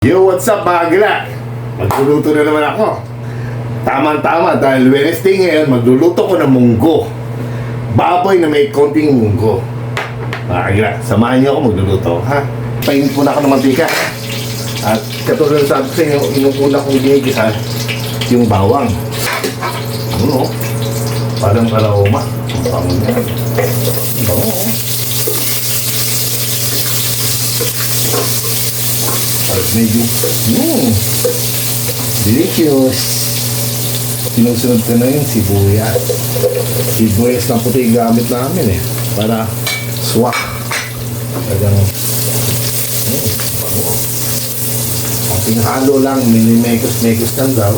Yo, what's up mga gila? Magluluto na naman ako. Tama-tama dahil Wednesday ngayon, magluluto ko ng munggo. Baboy na may konting munggo. Mga gila, samahan niyo ako magluluto, ha? Painit muna ako ng mantika. At katulad ko sa inyo, inukuna kong ginigisa yung bawang. Ano? Parang aroma. Ang bango niya. Ang bango, oh. Tapos medyo, mmm, delicious. Sinusunod ko na yung sibuyas. Sibuyas na puti gamit namin eh. Para swak. Talagang, mm. Konting halo lang, minimekos-mekos lang daw.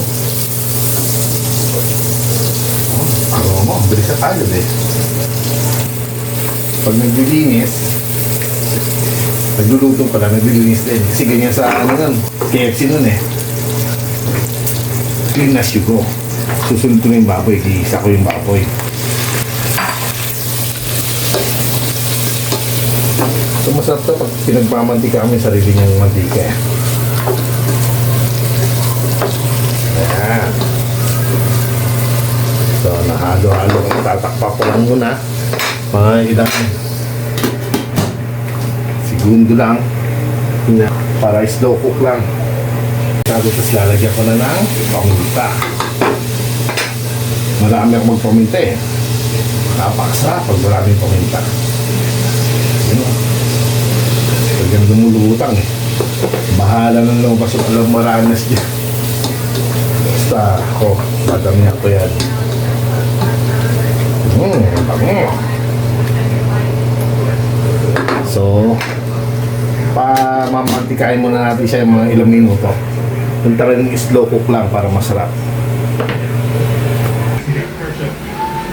Oh, aroma, bilis na tayo eh. Pag naglilinis, Nagluluto pala, naglilinis din. Kasi ganyan sa ano nun, KFC nun eh. Clean as you go. Susunod ko na yung baboy, iisa ko yung baboy. So masarap to pag pinagmamantika kami sarili niyang mantika eh. Ayan. So nahalo-halo, tatakpa ko lang muna. Mga ilang segundo lang. Na para slow cook lang. Tapos tapos lalagyan ko na ng paminta marami akong magpaminta eh. Napakasarap pag maraming paminta yun. O talagang lumulutang eh. Bahala na lumabas yung alam maranas dyan. Basta ako madamihan ko yan. Hmm bango. So, pa mamantikain muna natin siya yung mga ilang minuto. Yung talagang slow cook lang para masarap.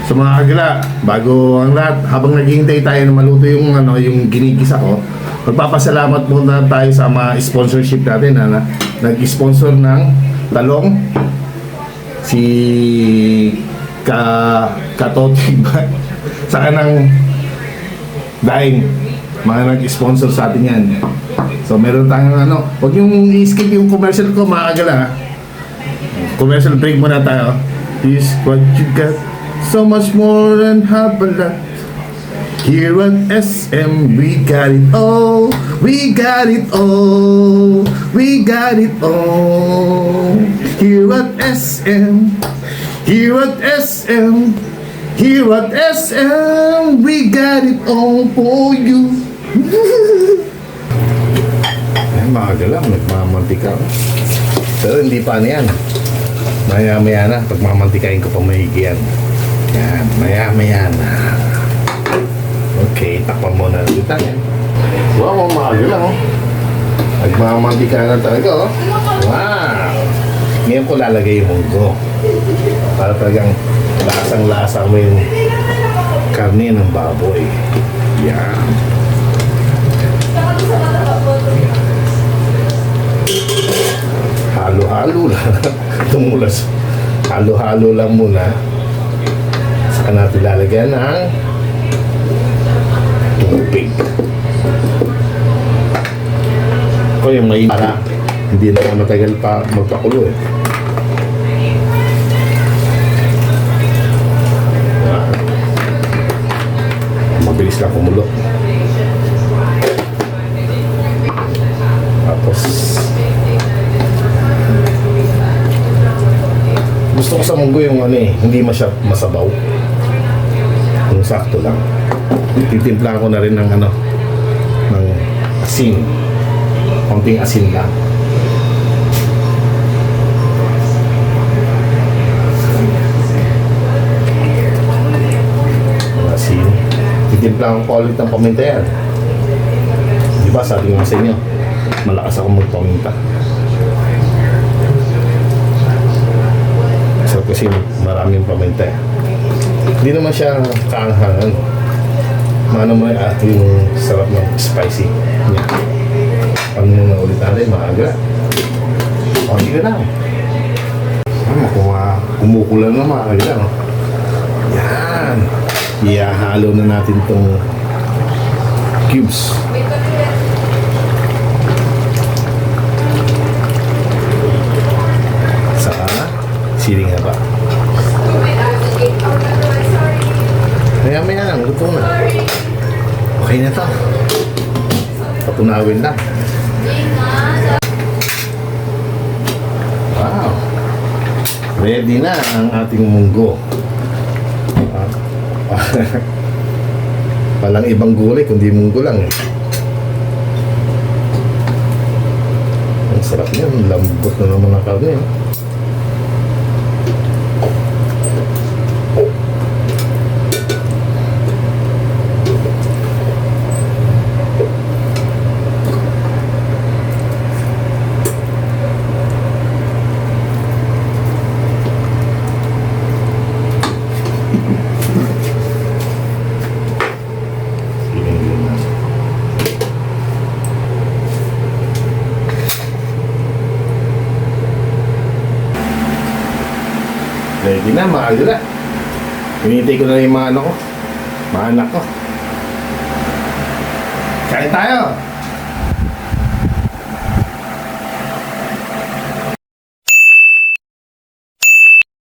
So mga kagila, bago ang lahat, habang naghihintay tayo na maluto yung, ano, yung ginigisa ko, magpapasalamat muna tayo sa mga sponsorship natin na, na nag-sponsor ng talong si ka Katotoy ba? sa kanang dahil mga nag-sponsor sa atin yan. So meron tayong ano, huwag yung i-skip yung commercial ko ha. Commercial break muna tayo. This what you got. So much more than have a lot. Here at SM, we got it all. We got it all. We got it all. Here at SM. Here at SM. Here at SM, we got it all for you. Ay, maaga lang, nagmamantika. Pero hindi pa na yan. Maya-maya na, pag mamantikain ko pa maigi yan. Yan, maya-maya na. Okay, takpan mo na kita yan. Wow, maaga lang oh. Nagmamantika na talaga oh. Wow! Ngayon ko lalagay yung munggo. Para talagang lasang-lasa mo yung karne ng baboy. Yan. Halo-halo lang. Tumulas. Halo-halo lang muna. Saka natin lalagyan ng tubig. Ito yung may para hindi na matagal pa magpakulo eh. Mabilis lang kumulo. Tapos gusto ko sa munggo yung ano eh, hindi masya masabaw. Yung sakto lang. Titimpla ko na rin ng ano, ng asin. Konting asin lang. Ang asin. Titimpla ko ulit ng paminta yan. Di ba sabi nga sa inyo, malakas ako magpaminta. So kasi maraming paminta eh. Hindi naman siya kaanghangan. Mano mo at yung sarap ng spicy niya. Pag nung ulit natin, maaga. Konti ka lang. Ano, kung uh, kumukulan na maaga no? Yan. Ihahalo na natin tong cubes. Okay na to. Patunawin lang. Wow. Ready na ang ating munggo. Walang ibang gulay kundi munggo lang eh. Ang sarap niyan. Lambot na naman ang karne. eh. Ready na, mga agila. Hinihintay ko na yung mga ano ko. Mga anak ko. Kain tayo!